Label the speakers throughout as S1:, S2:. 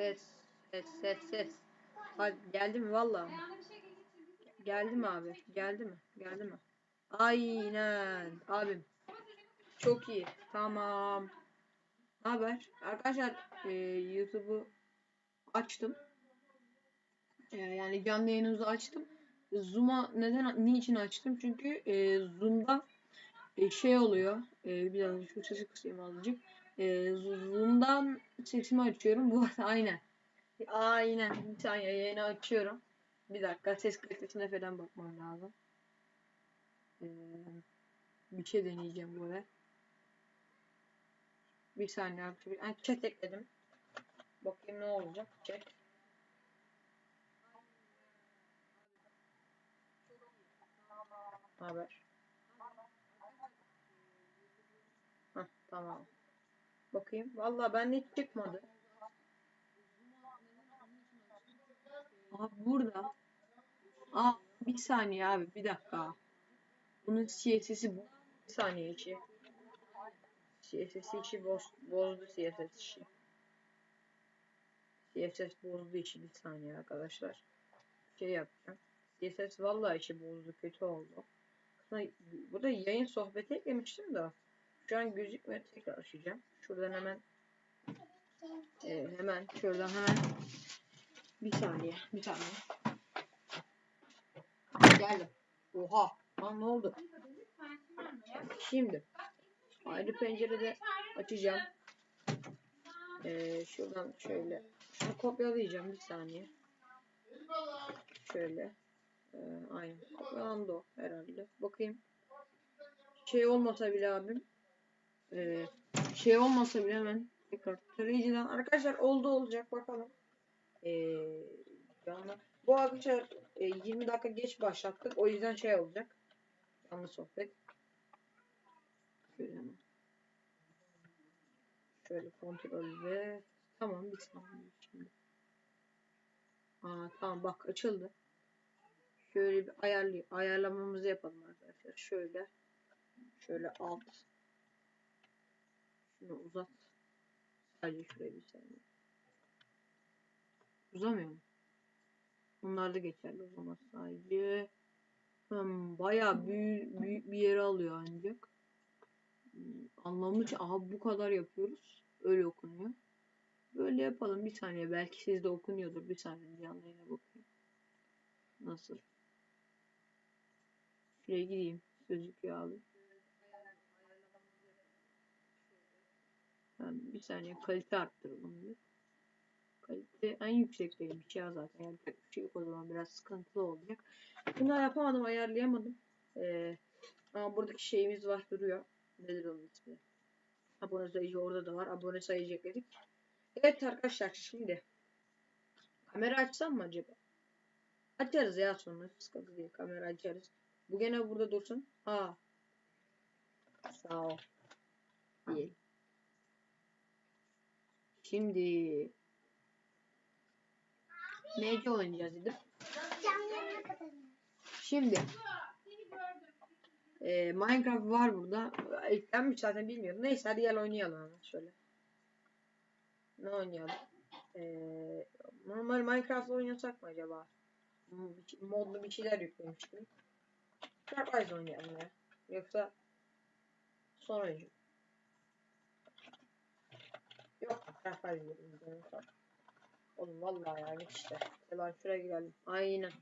S1: Ses. Ses ses ses. Hadi geldi mi valla? Geldi mi abi? Geldi mi? Geldi mi? Aynen. Abim. Çok iyi. Tamam. Ne haber? Arkadaşlar e, YouTube'u açtım. E, yani canlı yayınımızı açtım. Zoom'a neden niçin açtım? Çünkü e, Zoom'da e, şey oluyor. E, bir dakika şu sesi kısayım azıcık. E, Zoom'dan sesimi açıyorum. Bu arada aynen. Aynen. Bir saniye yayını açıyorum. Bir dakika ses kalitesine falan bakmam lazım. Ee, bir şey deneyeceğim böyle. Bir saniye arkadaşlar. Yani chat ekledim. Bakayım ne olacak. Chat. Haber. Heh, tamam. Bakayım. Vallahi ben hiç çıkmadı. Abi burada. Aa bir saniye abi bir dakika. Bunun CSS'i bu. Bir saniye içi. CSS içi boz, bozdu CSS içi. CSS bozdu içi bir saniye arkadaşlar. Şey yapacağım. CSS vallahi içi bozdu kötü oldu. Burada yayın sohbeti eklemiştim de. Şu an gözükmüyor tekrar açacağım. Şuradan hemen e, hemen şuradan hemen bir saniye bir saniye. Geldim. Oha. Lan ne oldu? Şimdi ayrı pencerede açacağım. Ee, şuradan şöyle şunu kopyalayacağım bir saniye. Şöyle. Ee, aynen. Kopyalandı o herhalde. Bakayım. Şey olmasa bile abim. Ee, şey olmasa bile hemen tekrar tarayıcıdan arkadaşlar oldu olacak bakalım. Ee, canlı. Bu arkadaşlar e, 20 dakika geç başlattık. O yüzden şey olacak. Canlı sohbet. Şöyle. Şöyle kontrol ve tamam bir saniye şimdi. Aa tamam bak açıldı. Şöyle bir ayarlı ayarlamamızı yapalım arkadaşlar. Şöyle şöyle alt şunu uzat. Sadece şuraya bir saniye. Uzamıyor mu? Bunlar da geçerli o zaman sadece. Hmm, bayağı büyük, büyük bir yere alıyor ancak. Hmm, anlamlı aha bu kadar yapıyoruz. Öyle okunuyor. Böyle yapalım bir saniye. Belki sizde okunuyordur. Bir saniye canlı bakayım. Nasıl? Şuraya gideyim. Gözüküyor abi. Yani bir saniye kalite arttıralım bir kalite en yüksekteymiş ya zaten. Yani bir şey yok o zaman biraz sıkıntılı olacak. Bunu yapamadım ayarlayamadım. Ee, ama buradaki şeyimiz var duruyor. Nedir onun ismi? Abone sayıcı orada da var. Abone sayıcı ekledik. Evet arkadaşlar şimdi kamera açsam mı acaba? Açarız ya sonra sıkıntı değil kamera açarız. Bu gene burada dursun. Aa. Sağ ol. Diyelim. Şimdi MC oynayacağız dedim. Şimdi e, Minecraft var burada. Eklenmiş zaten bilmiyorum. Neyse hadi gel oynayalım ama şöyle. Ne oynayalım? E, normal Minecraft oynasak mı acaba? Modlu bir şeyler yüklemiştim. Surprise oynayalım ya. Yoksa son oyuncu. Surprise diyelim. Oğlum vallahi yani işte. Hemen şuraya gidelim. Aynen.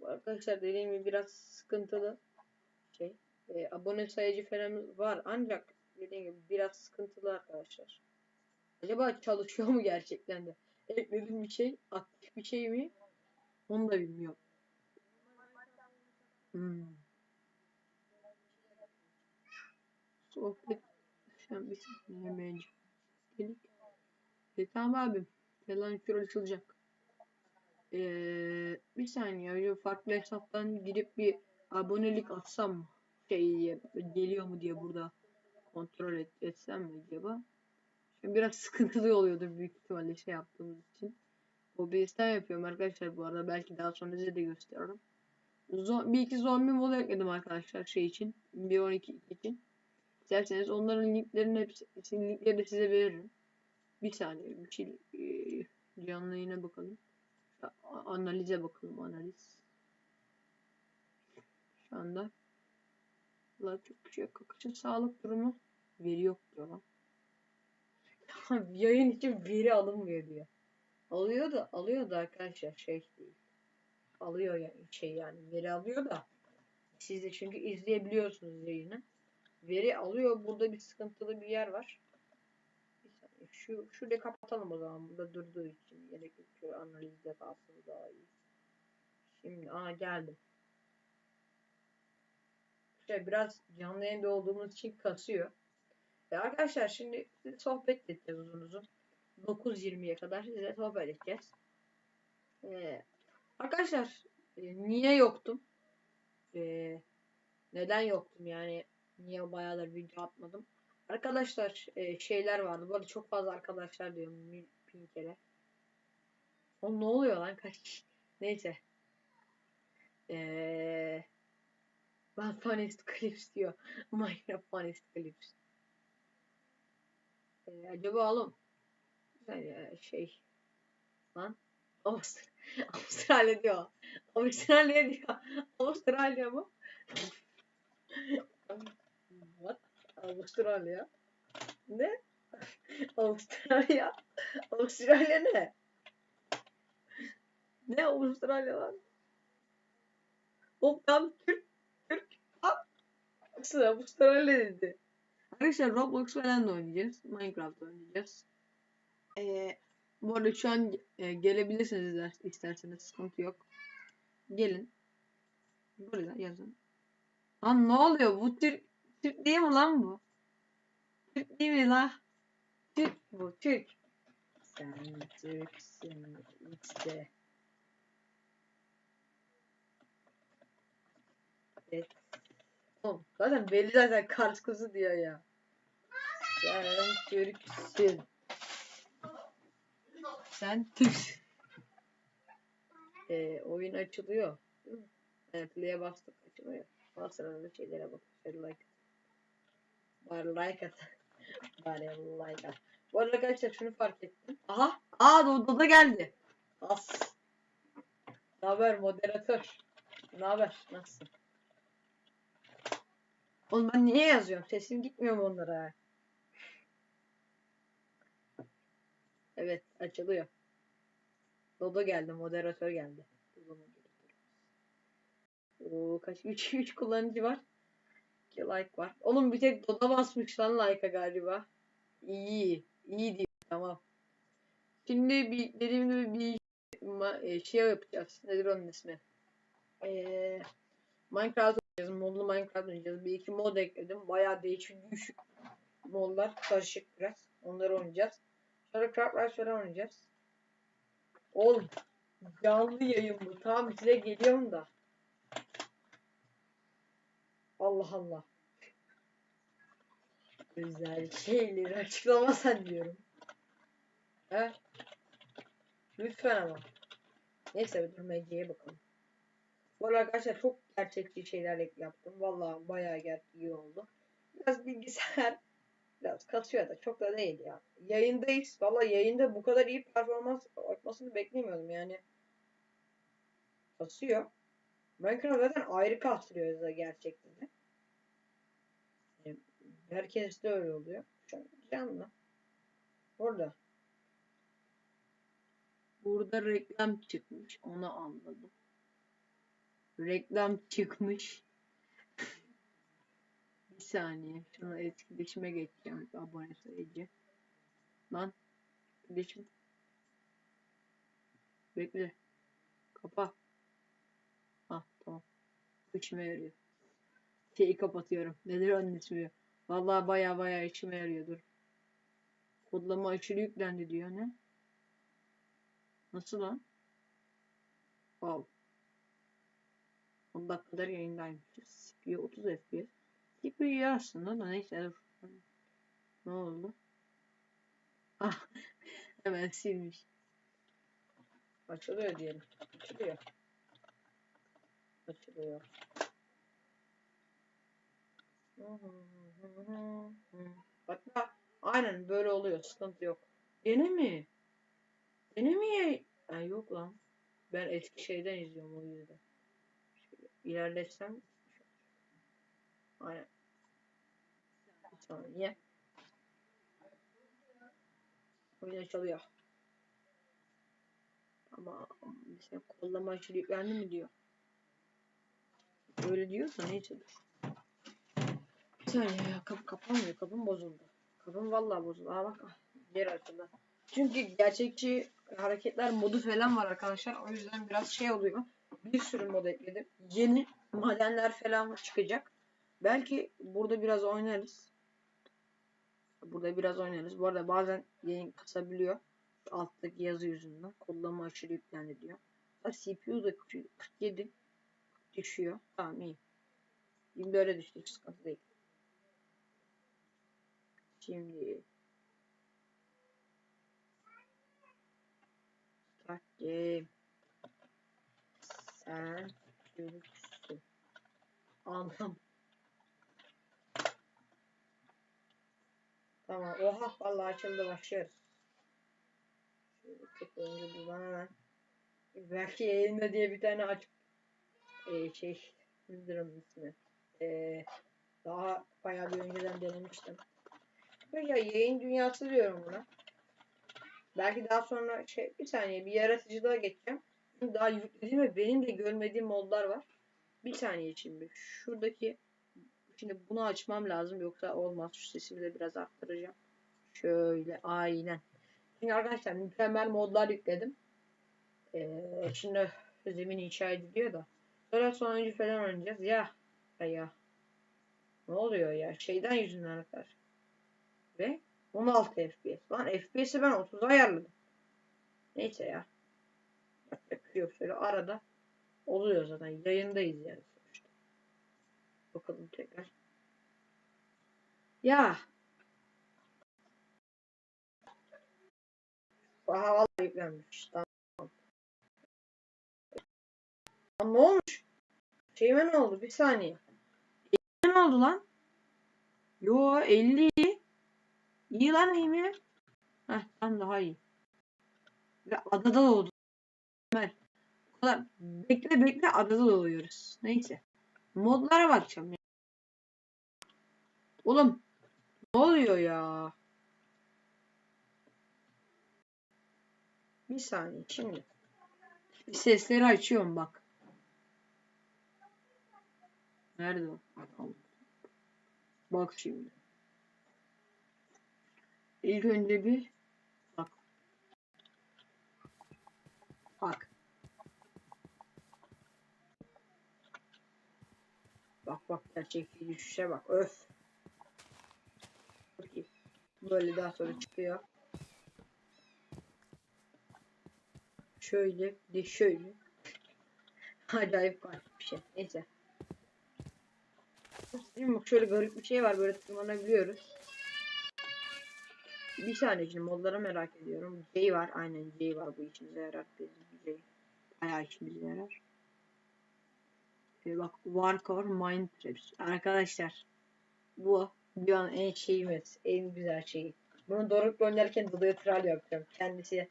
S1: Bu arkadaşlar dediğim gibi biraz sıkıntılı şey. E, abone sayıcı falan var ancak dediğim gibi biraz sıkıntılı arkadaşlar. Acaba çalışıyor mu gerçekten de? Ekledim bir şey, aktif bir şey mi? Onu da bilmiyorum. Hmm. Sohbet. Sen bir saniye hemen. Dedik. E, tamam abim. Falan şurada açılacak. Ee, bir saniye farklı hesaptan girip bir abonelik atsam? Şey geliyor mu diye burada kontrol et, etsem mi acaba? Şimdi biraz sıkıntılı oluyordur büyük ihtimalle şey yaptığımız için. OBS'ten yapıyorum arkadaşlar bu arada. Belki daha sonra size de gösteririm. Zo bir iki zombi modu ekledim arkadaşlar şey için. 1.12 için. İsterseniz onların linklerini hepsi linkleri de size veririm. Bir saniye bir şey Canlı yayına bakalım. Analize bakalım analiz. Şu anda Valla çok şey yok. Sağlık durumu veri yok diyor lan. Yayın için veri alınmıyor diyor. Alıyor da alıyor da arkadaşlar şey değil. Alıyor yani şey yani veri alıyor da siz de çünkü izleyebiliyorsunuz yayını. Veri alıyor. Burada bir sıkıntılı bir yer var. Şu şurayı kapatalım o zaman. Burada durduğu için gerek yok. Şöyle analizde kalsın daha iyi. Şimdi aa geldim. Şey biraz canlı yayında olduğumuz için kasıyor. E arkadaşlar şimdi sohbet edeceğiz uzun uzun. 9.20'ye kadar size sohbet edeceğiz. Ee, arkadaşlar e, niye yoktum? Ee, neden yoktum yani? Niye bayağıdır video atmadım? Arkadaşlar e, şeyler vardı. Bu arada çok fazla arkadaşlar diyorum bin, bin kere. O ne oluyor lan kaç? Neyse. Eee ben Funniest Clips diyor. Minecraft Funniest Clips. Ee, acaba oğlum yani şey lan Avust Avustralya diyor. Avustralya diyor. Avustralya mı? Avustralya. Ne? Avustralya. Avustralya ne? Ne Avustralya lan? O tam Türk Türk. Aslında Avustralya dedi. Arkadaşlar Roblox falan da oynayacağız. Minecraft oynayacağız. Ee, bu arada şu an e, gelebilirsiniz ister- isterseniz sıkıntı yok. Gelin. Burada yazın. Lan ne oluyor? Bu Türk Türk değil mi lan bu? Türk değil mi la? Türk bu Türk. Sen Türksün işte. Evet. Oğlum zaten belli zaten Kars kızı diyor ya. Sen Türksün. Sen Türksün. Ee, oyun açılıyor. Evet, play'e bastık açılıyor. Da şeylere bak. Like. Bari like at. Bari like at. Bu arada arkadaşlar şunu fark ettim. Aha! Aa Dodo da geldi. As. Ne haber moderatör? Ne haber? Nasılsın? Oğlum ben niye yazıyorum? Sesim gitmiyor mu onlara? Evet açılıyor. Dodo geldi. Moderatör geldi. Oo kaç? 3 3 kullanıcı var. 2 like var. Oğlum bir tek Dodo basmış lan like'a galiba. İyi. iyi diyor. Tamam. Şimdi bir dediğim gibi bir e, şey yapacağız. Nedir onun ismi? Eee Minecraft oynayacağız. Modlu Minecraft oynayacağız. Bir iki mod ekledim. Bayağı değişik düşük modlar. Karışık biraz. Onları oynayacağız. Sonra Craft falan oynayacağız. Oğlum canlı yayın bu. Tamam size geliyorum da. Allah Allah. Güzel şeyleri açıklamasan diyorum. He? Lütfen ama. Neyse bir dur MG'ye bakalım. Bu arkadaşlar çok gerçekçi şeyler yaptım. Vallahi bayağı gerçekçi oldu. Biraz bilgisayar biraz kasıyor da çok da değil ya. Yayındayız. Vallahi yayında bu kadar iyi performans yapmasını beklemiyordum yani. Kasıyor. Minecraft zaten ayrı kastırıyor da gerçekten de. Herkes de öyle oluyor. An canlı. Burada. Burada reklam çıkmış. Onu anladım. Reklam çıkmış. Bir saniye. Şunu etkileşime geçeceğim. Abone sayıcı. Lan. Etkileşim. Bekle. Kapa. İşime yarıyor. Şeyi kapatıyorum. Nedir onun ismi? Vallahi baya baya işime yarıyor. Dur. Kodlama aşırı yüklendi diyor ne? Nasıl lan? Wow. 10 dakikadır yayındaymışız. CPU 30 FPS. CPU iyi aslında da neyse dur. Ne oldu? Ah hemen silmiş. Açılıyor diyelim. Açılıyor. Açılıyor. Hatta aynen böyle oluyor. Sıkıntı yok. Yine mi? Yeni mi yayın? Ha, yok lan. Ben eski şeyden izliyorum o yüzden. Şöyle. Aynen. Bir saniye. Oyun çalıyor. Ama mesela kollama aşırı yüklendi mi diyor. Öyle diyorsa neyse dur. Bir saniye ya kapı kapanmıyor. Kapım bozuldu. Kapım vallahi bozuldu. Aa bak geri açıldı. Çünkü gerçekçi hareketler modu falan var arkadaşlar. O yüzden biraz şey oluyor. Bir sürü mod ekledim. Yeni madenler falan çıkacak. Belki burada biraz oynarız. Burada biraz oynarız. Bu arada bazen yayın kasabiliyor. Alttaki yazı yüzünden. Kodlama aşırı yüklendi diyor. CPU da 47 düşüyor. Tamam iyi. 24'e düştü. Hiç sıkıntı değil. Şimdi Start game. Sen Türksün. Anlam. Tamam. Oha vallahi açıldı başlıyoruz. Şöyle tek önce buradan hemen. Belki yayında diye bir tane aç. Ee, şey. Nedir ismi? Ee, daha bayağı bir önceden denemiştim. Böyle yayın dünyası diyorum buna. Belki daha sonra şey bir saniye bir yaratıcılığa geçeceğim. Daha yüklediğim ve benim de görmediğim modlar var. Bir saniye şimdi. Şuradaki şimdi bunu açmam lazım yoksa olmaz. Şu sesimi de biraz arttıracağım. Şöyle aynen. Şimdi arkadaşlar mükemmel modlar yükledim. Ee, şimdi zemin inşa ediliyor da. Sonra sonuncu falan oynayacağız. Ya. Ya ya. Ne oluyor ya? Şeyden yüzünden arkadaşlar. Ve 16 FPS. Lan FPS'i ben 30'a ayarladım. Neyse ya. Yapacak şey yok. Şöyle arada oluyor zaten. Yayındayız yani sonuçta. Bakalım tekrar. Ya. Aha vallahi yüklenmiş. Tamam. Lan ne olmuş? Şeyime ne oldu? Bir saniye. ne oldu lan? Yo 50 İyi lan iyi mi? Heh tam daha iyi. Ve adada doğdu. Ömer. Bekle bekle adada doğuyoruz. Neyse. Modlara bakacağım ya. Oğlum ne oluyor ya? Bir saniye şimdi. Sesleri açıyorum bak. Nerede o? Bak şimdi. İlk önce bir bak. Bak. Bak bak gerçekçi düşüşe bak. Öf. Böyle daha sonra çıkıyor. Şöyle de şöyle. Acayip garip bir şey. Neyse. Bak şöyle garip bir şey var. Böyle tırmanabiliyoruz. Bir saniye şimdi modlara merak ediyorum. J var. Aynen J var. Bu işimize yarar. J. Bayağı işimize yarar. Ee, bak Warcore Mind Traps. Arkadaşlar bu bir an en şeyimiz. En güzel şeyi. Bunu Doruk gönderirken Dodo'ya troll yapacağım. Kendisi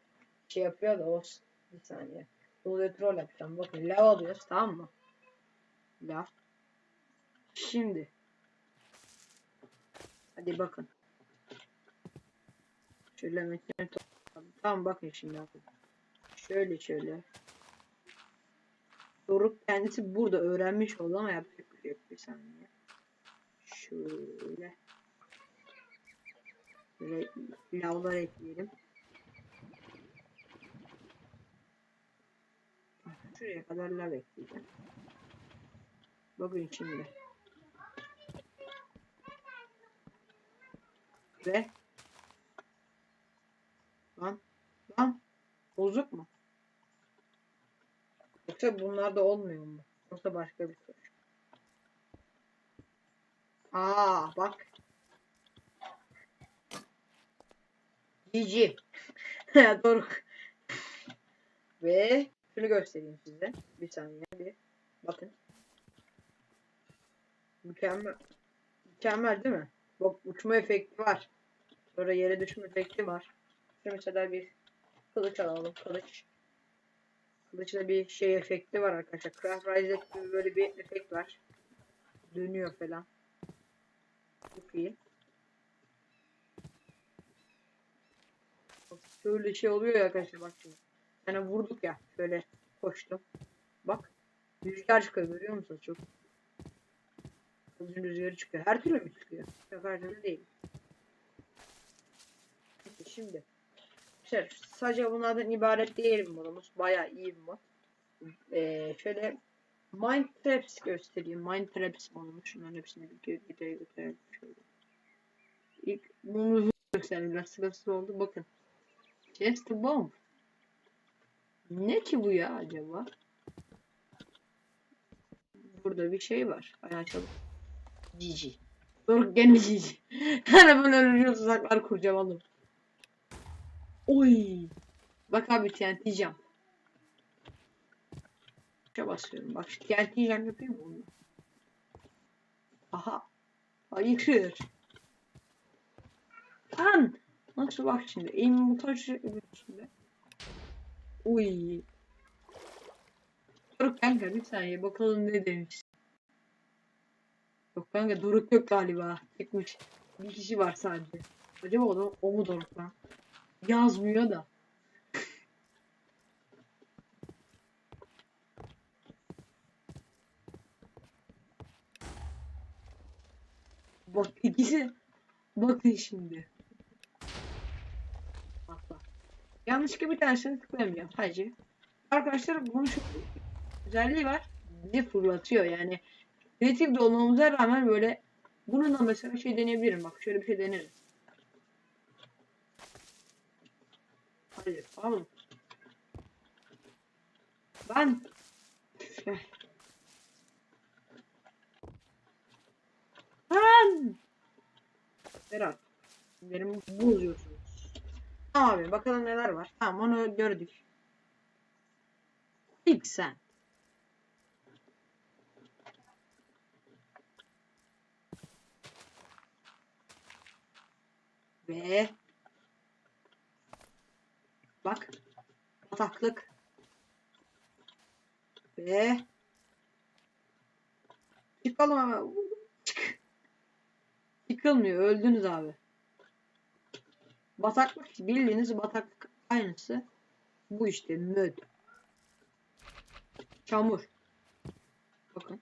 S1: şey yapıyor da olsun. Bir saniye. Dodo'ya troll yapacağım. Bakın lav alıyoruz tamam mı? Lav. Şimdi. Hadi bakın. Şöyle mekanı Tamam bakın şimdi. Şöyle şöyle. Doruk kendisi burada öğrenmiş oldu ama yapacak bir şey yok bir saniye. Şöyle. Böyle lavlar ekleyelim. Şuraya kadar lav ekleyeceğim. Bakın şimdi. Ve Lan. Lan. Bozuk mu? Yoksa bunlar da olmuyor mu? Yoksa başka bir şey. Aa bak. GG. Doğru. Ve şunu göstereyim size. Bir saniye bir. Bakın. Mükemmel. Mükemmel değil mi? Bak uçma efekti var. Sonra yere düşme efekti var. Mesela bir kılıç alalım. Kılıç. Kılıçta bir şey efekti var arkadaşlar. Craft Rise gibi böyle bir efekt var. Dönüyor falan. Çok iyi. Şöyle şey oluyor ya arkadaşlar bak şimdi. Yani vurduk ya şöyle koştum. Bak. Rüzgar çıkıyor görüyor musunuz? Çok. Kılıcın rüzgarı çıkıyor. Her türlü mü çıkıyor? Yok her türlü değil. Şimdi. Şey, sadece bunlardan ibaret değil modumuz. Bayağı iyi bir mod. Ee, şöyle Mind Traps göstereyim. Mind Traps modumuz. Şunların hepsini bir videoya götürelim. Şöyle. İlk bunu göstereyim. Biraz sırası oldu. Bakın. Chest Bomb. Ne ki bu ya acaba? Burada bir şey var. Hadi açalım. Cici. Dur gene cici. Yani böyle ölücü tuzaklar oğlum. Oy. Bak abi TNT jump. Tuşa basıyorum. Bak TNT jump yapayım mı? Aha. Hayır. Lan. Nasıl bak şimdi. Aim mutaj şimdi. Uy. Dur kanka bir saniye bakalım ne demiş. Yok kanka Doruk yok galiba. Çıkmış. Bir kişi var sadece. Acaba o, da, o mu Doruk lan? Yazmıyor da. Bak ikisi. Bakın şimdi. Bak bak. Yanlışlıkla bir tanesini tıklayamıyorum. Sadece. Arkadaşlar bunun şu özelliği var. Bizi fırlatıyor yani. Kreatif de olmamıza rağmen böyle bununla mesela şey deneyebilirim. Bak şöyle bir şey denerim. Hayır oğlum. Ben Ben Berat benim bozuyorsunuz. Abi bakalım neler var. Tamam onu gördük. İlk sen. Ve bak bataklık ve çıkalım ama çık. Çıkılmıyor öldünüz abi. Bataklık bildiğiniz bataklık aynısı. Bu işte möd. Çamur. Bakın.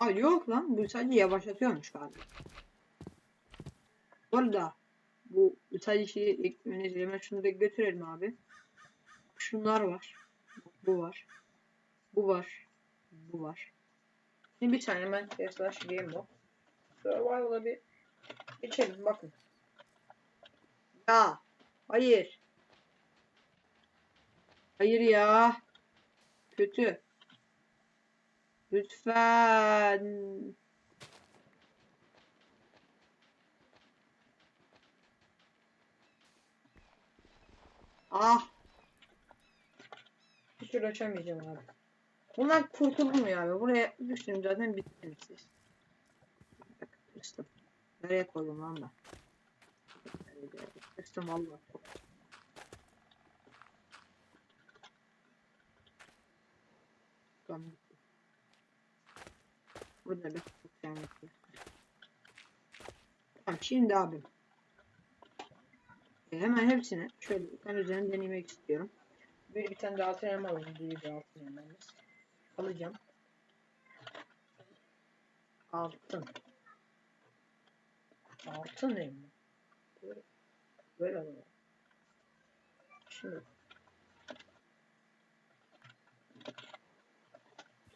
S1: Aa yok lan bu sadece yavaşlatıyormuş galiba. Bu arada bu şeyi eklemeniz hemen şunu da götürelim abi. Şunlar var. Bu var. Bu var. Bu var. Şimdi bir tane hemen slash game. Survival'a bir geçelim bakın. Ya. Hayır. Hayır ya. Kötü. Lütfen. Ah. Bir türlü açamayacağım abi. Bunlar kurtulmuyor abi. Buraya düştüm zaten bittiniz siz. Kıstım. Nereye koydum lan ben? Kıstım valla. Burada bir yapıyor. Tamam şimdi abi. Hemen hepsini şöyle ben üzerine denemek istiyorum. Bir, bir tane de altın elma alayım. Bir de altın elmamız. Alacağım. Altın. Altın elma. Böyle, böyle alalım. Şimdi.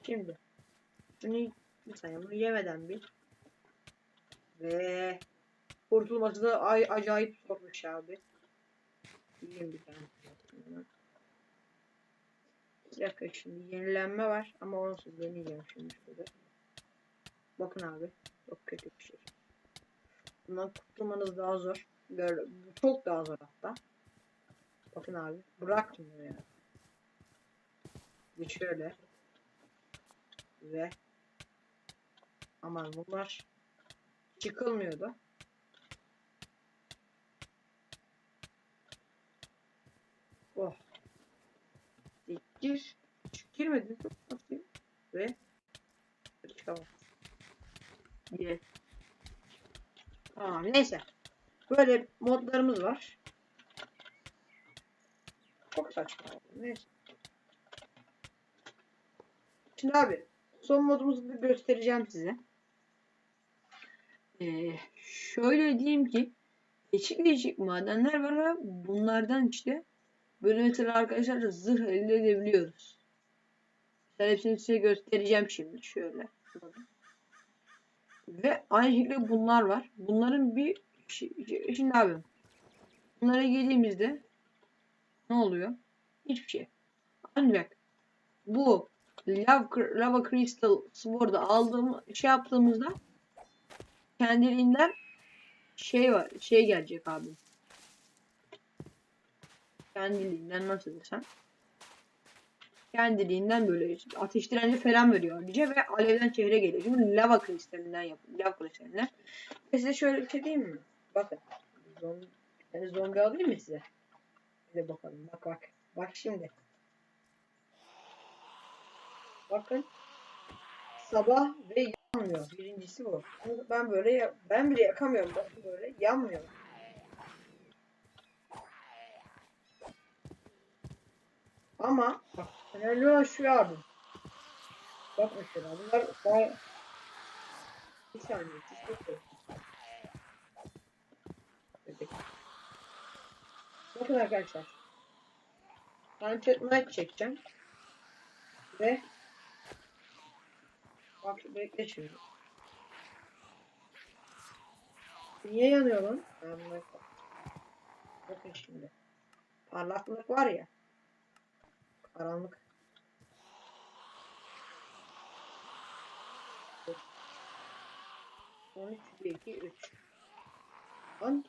S1: Şimdi. Şunu bir saniye bunu yemeden bir. Ve kurtulması da ay acayip zormuş abi. Yiyeyim bir tane. Bir dakika şimdi yenilenme var ama onsuz deneyeceğim şimdi şurada. Bakın abi çok kötü bir şey. Bundan kurtulmanız daha zor. Böyle çok daha zor hatta. Bakın abi bırakmıyor ya. Bir şöyle. Ve aman bunlar çıkılmıyordu. Gir. Girmedi. Dur bakayım. Ve çıkamam. Gir. Tamam neyse. Böyle modlarımız var. Çok saçma oldu. Neyse. Şimdi abi son modumuzu bir göstereceğim size. Ee, şöyle diyeyim ki değişik değişik madenler var ve bunlardan işte böyle mesela arkadaşlar zırh elde edebiliyoruz. Ben hepsini size göstereceğim şimdi şöyle. Ve aynı şekilde bunlar var. Bunların bir şi- şimdi abi bunlara geldiğimizde ne oluyor? Hiçbir şey. Ancak bu lava, lava crystal sword'u aldığım şey yaptığımızda kendiliğinden şey var şey gelecek abi. Kendiliğinden nasıl desem kendiliğinden böyle ateş direnci falan veriyor ayrıca ve alevden çehre geliyor. Çünkü lava kristalinden yapıyor. Lava kristalinden. Ve size şöyle bir şey diyeyim mi? Bakın. Zombi, yani zombi alayım mı size? Hadi bakalım. Bak bak. Bak şimdi. Bakın. Sabah ve yanmıyor. Birincisi bu. Ben böyle ben bile yakamıyorum. Bakın böyle yanmıyor. Ama bak önemli olan şu abi. Bak mesela bunlar daha... Bir saniye. siz bekleyin. Bekleyin. Bakın arkadaşlar. Sunset Night çekeceğim. Ve Bak bekle şimdi. Niye yanıyor lan? Ben Bakın şimdi. Parlaklık var ya. Karanlık. On üç, bir, iki, üç. On.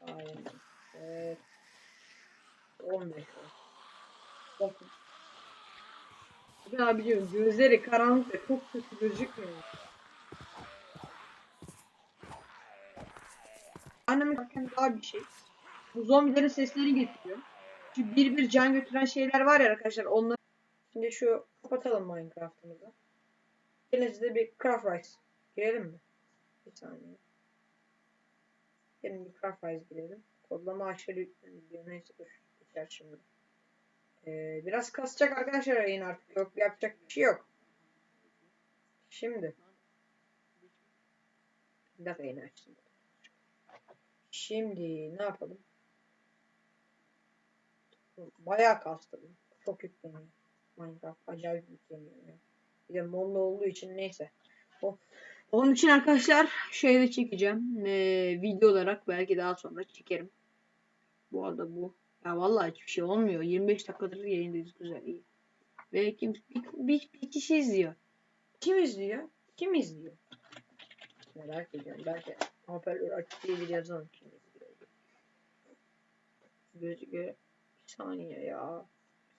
S1: Aynen. Evet. On beş. Bakın. Ya biliyorum gözleri karanlık ve çok kötü gözükmüyor. Annemin hakkında daha bir şey. Bu zombilerin sesleri getiriyor. Şu bir bir can götüren şeyler var ya arkadaşlar onları. Şimdi şu kapatalım Minecraft'ımızı. Gelin size bir Craft Rice. Girelim mi? Bir saniye. Gelin bir Craft Rice girelim. Kodlama aşırı diyor. Neyse dur. Geçer şimdi. Ee, biraz kasacak arkadaşlar yayın artık. Yok yapacak bir şey yok. Şimdi. Bir dakika yayını açtım. Şimdi ne yapalım? Bayağı kastım. Çok yükleniyor. Minecraft acayip yükleniyor. Bir de molla olduğu için neyse. O, onun için arkadaşlar şeyde çekeceğim. Ee, video olarak belki daha sonra çekerim. Bu arada bu. Ya vallahi hiçbir şey olmuyor. 25 dakikadır yayındayız güzel iyi. Ve kim bir, bir, bir kişi izliyor. Kim izliyor? Kim izliyor? Merak ediyorum. Belki hoparlör açık değildir yazalım kim izliyor. Gözüküyor. Saniye ya.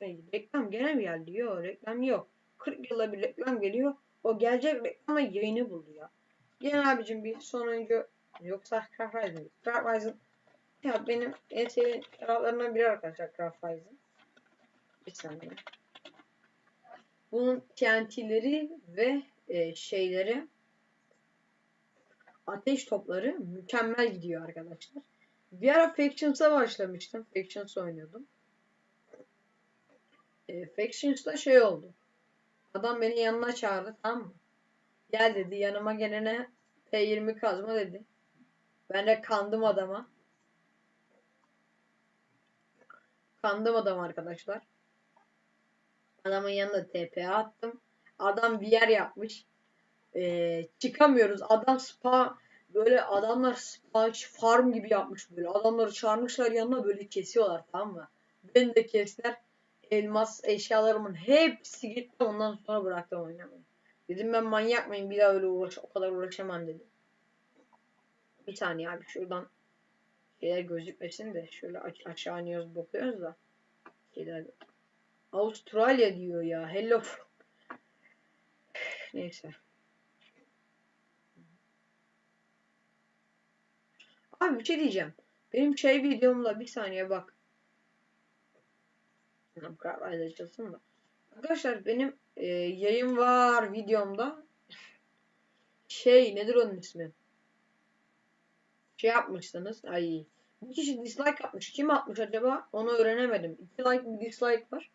S1: Reklam gene mi geldi? Yok reklam yok. 40 yılda bir reklam geliyor. O gelecek reklama yayını buldu ya. Gene abicim bir sonuncu yoksa Craft Rising. Craft Rising ya benim en sevdiğim taraflarından biri arkadaşlar Craft Rising. Bir saniye. Bunun TNT'leri ve e, şeyleri ateş topları mükemmel gidiyor arkadaşlar. Bir ara Factions'a başlamıştım. Factions oynuyordum. E, Factions'ta şey oldu. Adam beni yanına çağırdı tamam mı? Gel dedi yanıma gelene P20 kazma dedi. Ben de kandım adama. Kandım adam arkadaşlar. Adamın yanında TPA attım. Adam bir yer yapmış. Ee, çıkamıyoruz. Adam spa böyle adamlar spa farm gibi yapmış böyle. Adamları çağırmışlar yanına böyle kesiyorlar tamam mı? Beni de kestiler. Elmas eşyalarımın hepsi gitti. Ondan sonra bıraktım oynamayı. Dedim ben manyak mıyım? Bir daha öyle uğraş o kadar uğraşamam dedim. Bir saniye abi şuradan şeyler gözükmesin de şöyle aç aşağı iniyoruz bakıyoruz da şeyler Avustralya diyor ya hello neyse abi bir şey diyeceğim benim şey videomda bir saniye bak Kartlar açılsın da. Arkadaşlar benim e, yayın var videomda. Şey nedir onun ismi? Şey yapmışsınız. Ay. Bir kişi dislike yapmış. Kim atmış acaba? Onu öğrenemedim. İki like bir dislike var.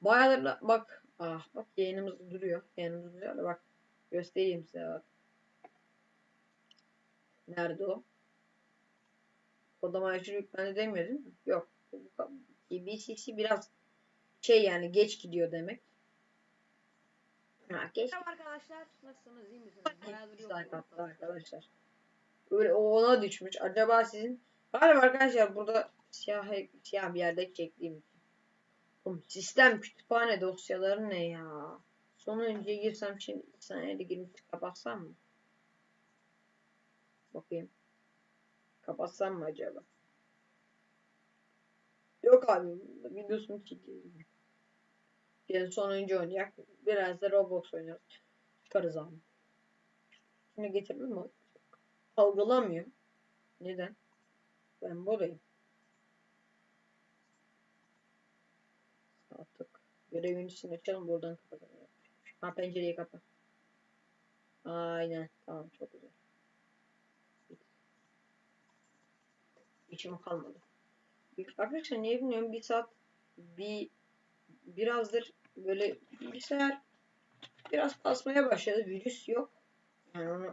S1: Bayağıdır da- bak. Ah bak yayınımız duruyor. Yayınımız duruyor da bak. Göstereyim size bak. Nerede o? Kodama aşırı yüklendi demiyor değil mi? Yok. BCC biraz şey yani geç gidiyor demek. Ha, geç.
S2: Arkadaşlar. Nasılsınız? iyi misiniz? Bayağıdır yok.
S1: Arkadaşlar. Öyle ona düşmüş. Acaba sizin galiba arkadaşlar burada siyah siyah bir yerde çektiğim Oğlum, sistem kütüphane dosyaları ne ya? Sonuncuya girsem şimdi iki saniyede girmiş kapatsam mı? Bakayım. Kapatsam mı acaba? Yok abi videosunu çekeyim. Yani sonuncu oynayak. Biraz da Roblox oynarız. Çıkarız abi. Şimdi getirdim mi? Algılamıyor. Neden? Ben buradayım. Artık görevin içini açalım buradan kapatalım. Ha pencereyi kapat. Aynen. Tamam çok güzel. İçim kalmadı. Arkadaşlar niye bilmiyorum bir saat bir birazdır böyle bilgisayar biraz kasmaya başladı. Virüs yok. Yani onu